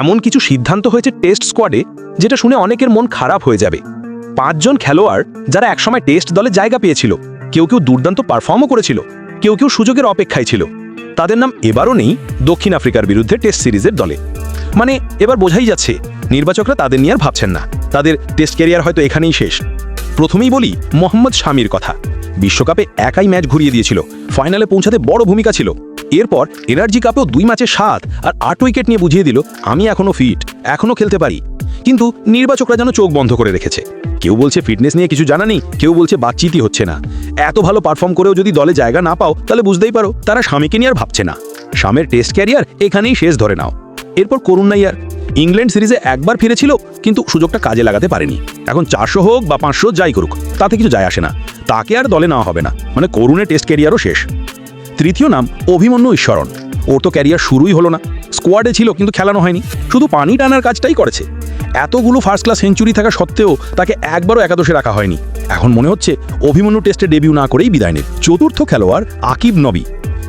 এমন কিছু সিদ্ধান্ত হয়েছে টেস্ট স্কোয়াডে যেটা শুনে অনেকের মন খারাপ হয়ে যাবে। পাঁচজন খেলোয়াড় যারা একসময় টেস্ট দলে জায়গা পেয়েছিল, কেউ কেউ দুর্দান্ত পারফর্মও করেছিল, কেউ কেউ সুযোগের অপেক্ষায় ছিল। তাদের নাম এবারও নেই দক্ষিণ আফ্রিকার বিরুদ্ধে টেস্ট সিরিজের দলে। মানে এবার বোঝাই যাচ্ছে, নির্বাচকরা তাদের নিয়ে আর ভাবছেন না। তাদের টেস্ট ক্যারিয়ার হয়তো এখানেই শেষ। প্রথমেই বলি মোহাম্মদ শামির কথা। বিশ্বকাপে একাই ম্যাচ ঘুরিয়ে দিয়েছিল। ফাইনালে পৌঁছাতে বড় ভূমিকা ছিল। এরপর এনার্জি কাপেও দুই ম্যাচে সাত আর আট উইকেট নিয়ে বুঝিয়ে দিল, আমি এখনও ফিট এখনও খেলতে পারি। কিন্তু নির্বাচকরা যেন চোখ বন্ধ করে রেখেছে। কেউ বলছে ফিটনেস নিয়ে কিছু জানা নেই, কেউ বলছে বাতচিতই হচ্ছে না। এত ভালো পারফর্ম করেও যদি দলে জায়গা না পাও, তাহলে বুঝতেই পারো তারা স্বামীকে নিয়ে আর ভাবছে না। স্বামের টেস্ট ক্যারিয়ার এখানেই শেষ ধরে নাও। এরপর করুন নাইয়ার ইংল্যান্ড সিরিজে একবার ফিরেছিল, কিন্তু সুযোগটা কাজে লাগাতে পারেনি। এখন চারশো হোক বা পাঁচশো যাই করুক, তাতে কিছু যায় আসে না। তাকে আর দলে নেওয়া হবে না। মানে করুণের টেস্ট ক্যারিয়ারও শেষ। তৃতীয় নাম অভিমন্যু ঈশ্বরণ। ওর তো ক্যারিয়ার শুরুই হলো না। স্কোয়াডে ছিল কিন্তু খেলানো হয়নি। শুধু পানি টানার কাজটাই করেছে। এতগুলো ফার্স্ট ক্লাস সেঞ্চুরি থাকা সত্ত্বেও তাকে একবারও একাদশে রাখা হয়নি। এখন মনে হচ্ছে অভিমন্যু টেস্টে ডেবিউ না করেই বিদায় নেন চতুর্থ খেলোয়াড় আকিব নবী।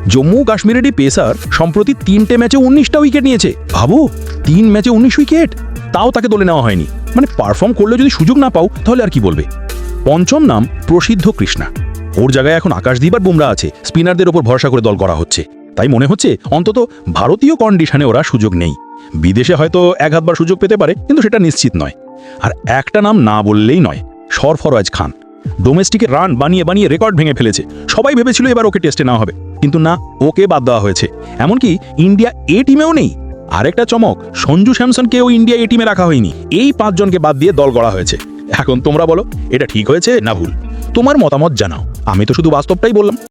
জম্মু ও কাশ্মীরেরই পেসার সম্প্রতি তিনটে ম্যাচে উনিশটা উইকেট নিয়েছে। ভাবো, তিন ম্যাচে উনিশ উইকেট তাও তাকে দলে নেওয়া হয়নি। মানে পারফর্ম করলে যদি সুযোগ না পাও, তাহলে আর কি বলবে? পঞ্চম নাম প্রসিদ্ধ কৃষ্ণা। ওর জায়গায় এখন আকাশদীপ আর বুমরা আছে। স্পিনারদের ওপর ভরসা করে দল করা হচ্ছে। তাই মনে হচ্ছে অন্তত ভারতীয় কন্ডিশনে ওরা সুযোগ নেই। বিদেশে হয়তো এক হাতবার সুযোগ পেতে পারে, কিন্তু সেটা নিশ্চিত নয়। আর একটা নাম না বললেই নয়, সরফরাজ খান। ডোমেস্টিকে রান বানিয়ে বানিয়ে রেকর্ড ভেঙে ফেলেছে। সবাই ভেবেছিল এবার ওকে টেস্টে নেওয়া হবে, কিন্তু না, ওকে বাদ দেওয়া হয়েছে। এমনকি ইন্ডিয়া এ টিমেও নেই। আরেকটা চমক, সঞ্জু স্যামসনকেও ইন্ডিয়া এ টিমে রাখা হয়নি। এই পাঁচজনকে বাদ দিয়ে দল গড়া হয়েছে। এখন তোমরা বলো, এটা ঠিক হয়েছে না ভুল? তোমার মতামত জানাও। আমি তো শুধু বাস্তবটাই বললাম।